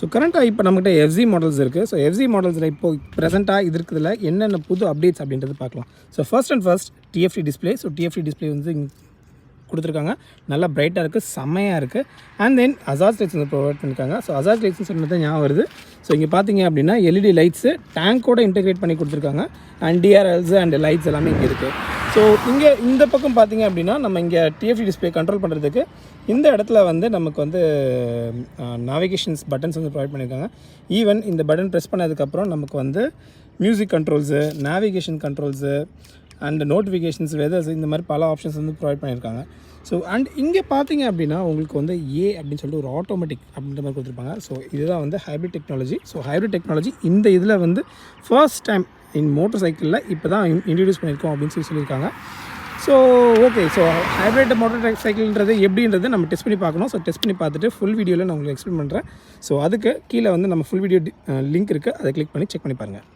So கரண்ட்டாக இப்போ நம்மகிட்ட எஃப்சி மாடல்ஸ் இருக்குது ஸோ எஃப்சி மாடல்ஸில் இப்போ ப்ரெசென்ட்டாக இது இருக்குதுல என்னென்ன புது அப்டேட்ஸ் அப்படின்றது பார்க்கலாம். So first and first TFT display so TFT display வந்து கொடுத்துருக்காங்க. நல்லா பிரைட்டாக இருக்குது செம்மையாக இருக்குது அண்ட் தென் அசாஸ் லைட்ஸ் வந்து ப்ரொவைட் பண்ணியிருக்காங்க ஸோ அசாஸ் லைட்ஸ்னு சொன்னது ஞாபகம் வருது. ஸோ இங்கே பார்த்தீங்க அப்படின்னா எல்இடி லைட்ஸு டேங்கோட இன்டெகிரேட் பண்ணி கொடுத்துருக்காங்க. அண்ட் டிஆர்எல்ஸ் அண்ட் லைட்ஸ் எல்லாமே இங்கே இருக்குது ஸோ இங்கே இந்த பக்கம் பார்த்தீங்க அப்படின்னா நம்ம இங்கே டிஎஃப்டி டிஸ்ப்ளே கண்ட்ரோல் பண்ணுறதுக்கு இந்த இடத்துல வந்து நமக்கு வந்து நாவிகேஷன்ஸ் பட்டன்ஸ் வந்து ப்ரொவைட் பண்ணியிருக்காங்க ஈவன் இந்த பட்டன் ப்ரெஸ் பண்ணதுக்கப்புறம் நமக்கு வந்து music controls navigation controls and notifications weathers இந்த மாதிரி பல ஆப்ஷன்ஸ் வந்து ப்ரொவைட் பண்ணியிருக்காங்க ஸோ அண்ட் இங்கே பார்த்தீங்க அப்படின்னா உங்களுக்கு வந்து ஏ அப்படின்னு சொல்லிட்டு ஒரு ஆட்டோமேட்டிக் அப்படின்ற மாதிரி கொடுத்துருப்பாங்க. ஸோ இதுதான் வந்து hybrid technology so hybrid technology இந்த இதில் வந்து ஃபர்ஸ்ட் டைம் இன் மோட்டர் சைக்கிளில் இப்போ தான் இன்ட்ரடியூஸ் பண்ணியிருக்கோம் அப்படின்னு சொல்லி சொல்லியிருக்காங்க. So okay so hybrid motor சைக்கிள்ன்றது எப்படின்றது நம்ம டெஸ்ட் பண்ணி பார்க்கணும். ஸோ டெஸ்ட் பண்ணி பார்த்துட்டு ஃபுல் வீடியோவில் நான் உங்களுக்கு எக்ஸ்பிளைன் பண்ணுறேன் ஸோ அதுக்கு கீழே வந்து நம்ம ஃபுல் வீடியோ லிங்க் இருக்குது அதை கிளிக் பண்ணி செக் பண்ணி பாருங்கள்